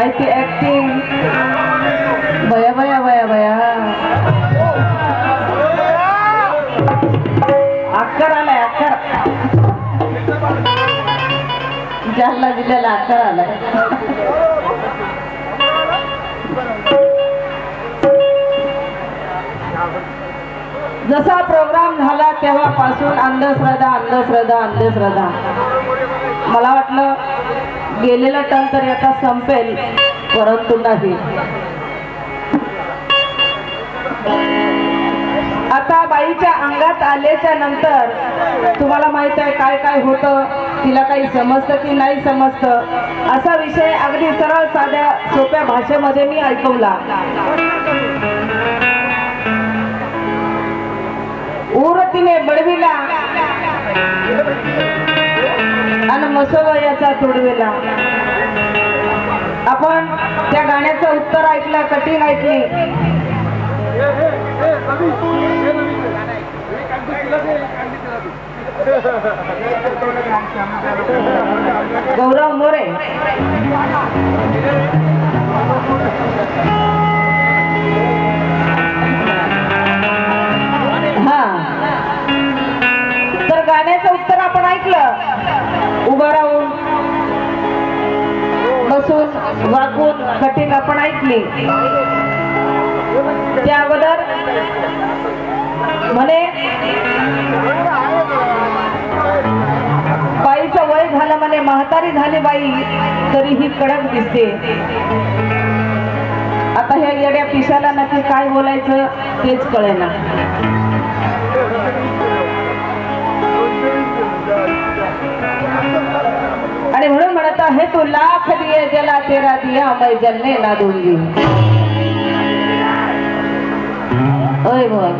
काय ते ऍक्टिंग बया बया बया बया. अक्कर आलाय अक्कर. जालना जिल्ह्याला अक्कर आलाय. जसा प्रोग्राम झाला तेव्हापासून अंधश्रद्धा अंधश्रद्धा अंधश्रद्धा. मला वाटलं गेलेला टन तरी आता संपेल परंतु नाही. आता बाईच्या अंगात आल्याच्यानंतर तुम्हाला माहीत आहे काय काय होतं तिला काही समजतं की नाही समजतं. असा विषय अगदी सरळ साध्या सोप्या भाषेमध्ये मी ऐकवला. ऊर तिने बडविला. आणि याचा तुडविला. आपण त्या गाण्याचं उत्तर ऐकलं कठीण ऐकले. गौरव मोरे. गाण्याचं आपण ऐकलं. उभं राहून. बसून वाकून कठीण आपण ऐकली. त्या अगोदर म्हणे बाईचं वय झालं म्हणे म्हातारी झाली बाई तरी ही कडक दिसते. आता ह्या येड्या पिशाला नक्की काय बोलायचं तेच कळेना. आणि है, तू लाख दिए, जला तेरा दिया, मैं जलने ना दूँगी। बोल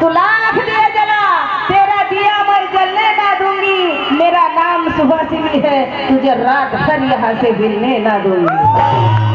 तू लाख दिए, जला तेरा दिया, मैं जलने ना दूँगी। मेरा नाम सुभाषिनी है, तुझे रात भर यहाँ से हिलने ना दूँगी।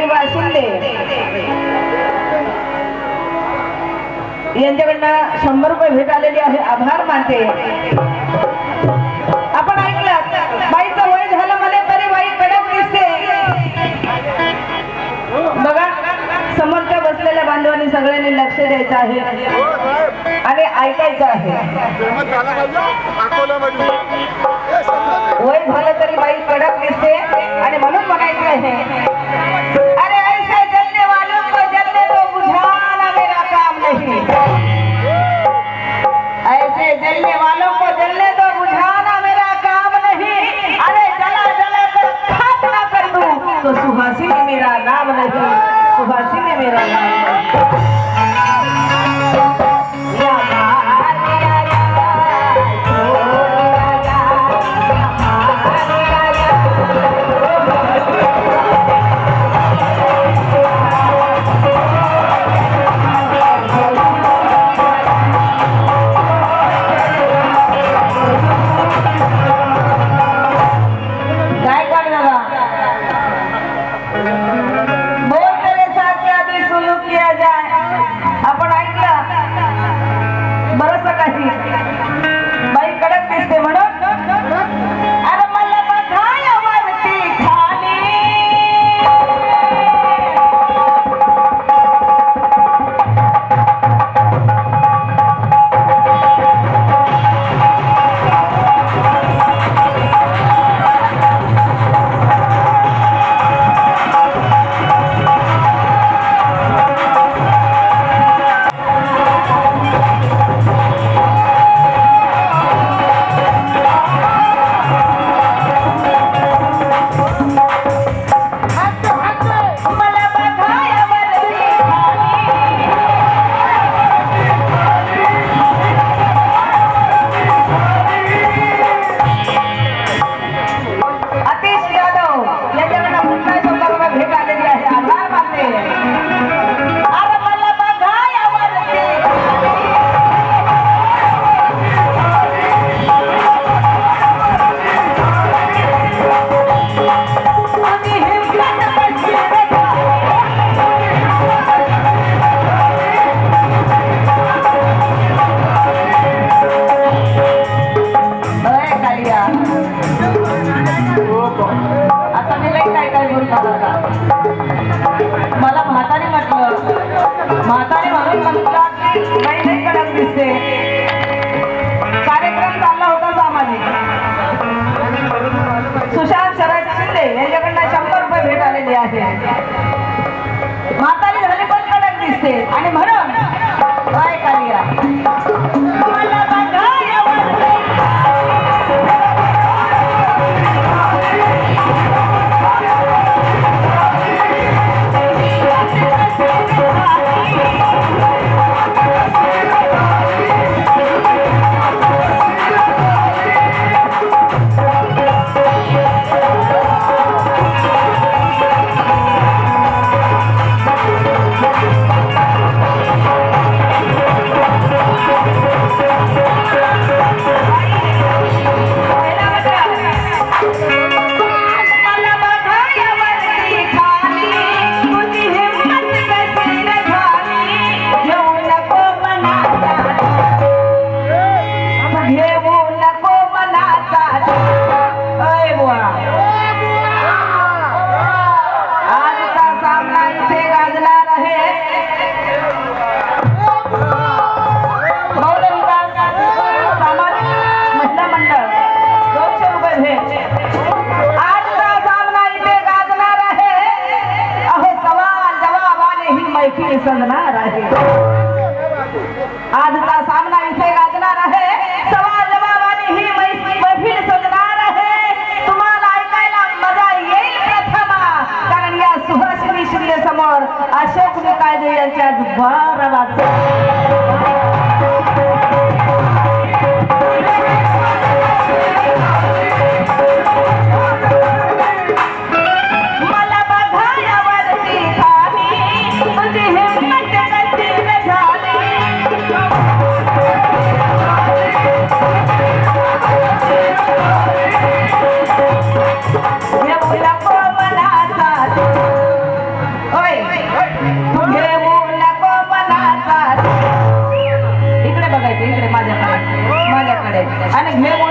विकास वासिंदे यांच्याकडनं शंभर रुपये भेट आलेली आहे. आभार मानते. आपण ऐकलं. बाईचं वय झालं म्हणे तरी बाई कडक दिसते. बघा समोरच्या बसलेल्या बांधवांनी सगळ्यांनी लक्ष द्यायचं आहे. आणि ऐकायचं आहे. नाम नहीं सुहासिनी मेरा नाम संगणार आहे. आजचा सामना इथे गाजणार आहे. समाज बाबाने ही मैफिल सजणार आहे. तुम्हाला ऐकायला मजा येईल प्रथमा. कारण या सुभाषिनी शिंदे समोर अशोक कायदे यांच्या बारा वाजता इकडे बघायचं इकडे माझ्याकडे माझ्याकडे. आणि घेऊन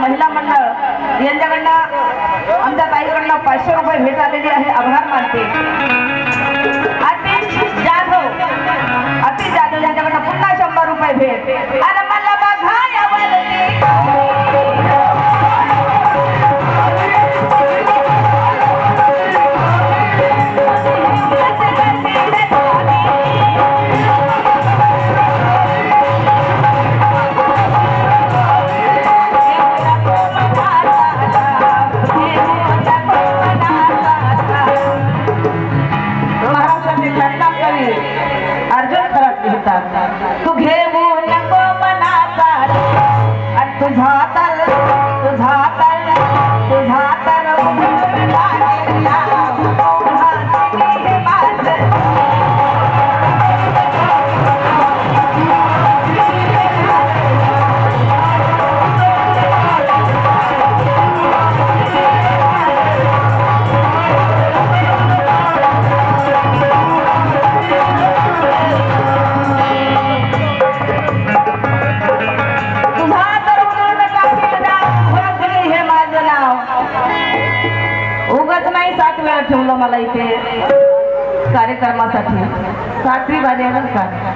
महिला मंडळ यांच्याकडनं आमच्या ताईकडनं पाचशे रुपये भेट आलेली आहे आभार मानते. अतिश जाधव अतिश जाधव यांच्याकडनं पुन्हा शंभर रुपये भेट. आणि आणि इथे कार्यक्रमासाठी